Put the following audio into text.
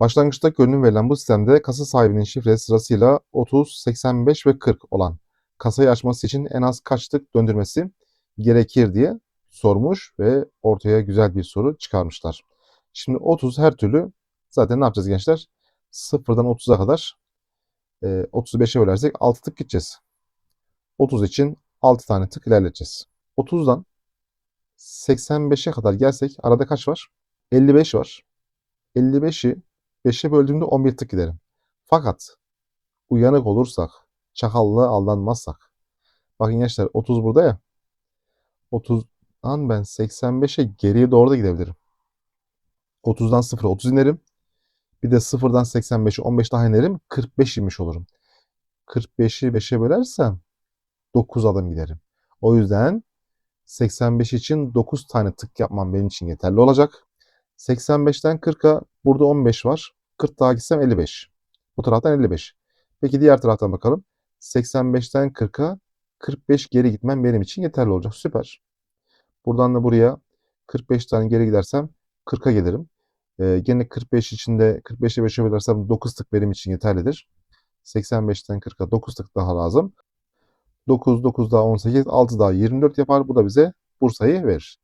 Başlangıçta görünüm verilen bu sistemde kasa sahibinin şifresi sırasıyla 30, 85 ve 40 olan kasayı açması için en az kaç tık döndürmesi gerekir diye sormuş ve ortaya güzel bir soru çıkarmışlar. Şimdi 30 her türlü zaten ne yapacağız gençler? 0'dan 30'a kadar e, 35'e bölersek 6 tık gideceğiz. 30 için 6 tane tık ilerleteceğiz. 30'dan 85'e kadar gelsek arada kaç var? 55 var. 55'i 5'e böldüğümde 11 tık giderim. Fakat uyanık olursak, çakallığa aldanmazsak. Bakın gençler 30 burada ya. 30'dan ben 85'e geriye doğru da gidebilirim. 30'dan 0'a 30 inerim. Bir de 0'dan 85'e 15 daha inerim. 45 inmiş olurum. 45'i 5'e bölersem 9 adım giderim. O yüzden 85 için 9 tane tık yapmam benim için yeterli olacak. 85'ten 40'a burada 15 var. 40 daha gitsem 55. Bu taraftan 55. Peki diğer taraftan bakalım. 85'ten 40'a 45 geri gitmem benim için yeterli olacak. Süper. Buradan da buraya 45 tane geri gidersem 40'a gelirim. Ee, gene 45 içinde 45'e 5'e bölersem 9 tık benim için yeterlidir. 85'ten 40'a 9 tık daha lazım. 9, 9 daha 18, 6 daha 24 yapar. Bu da bize Bursa'yı verir.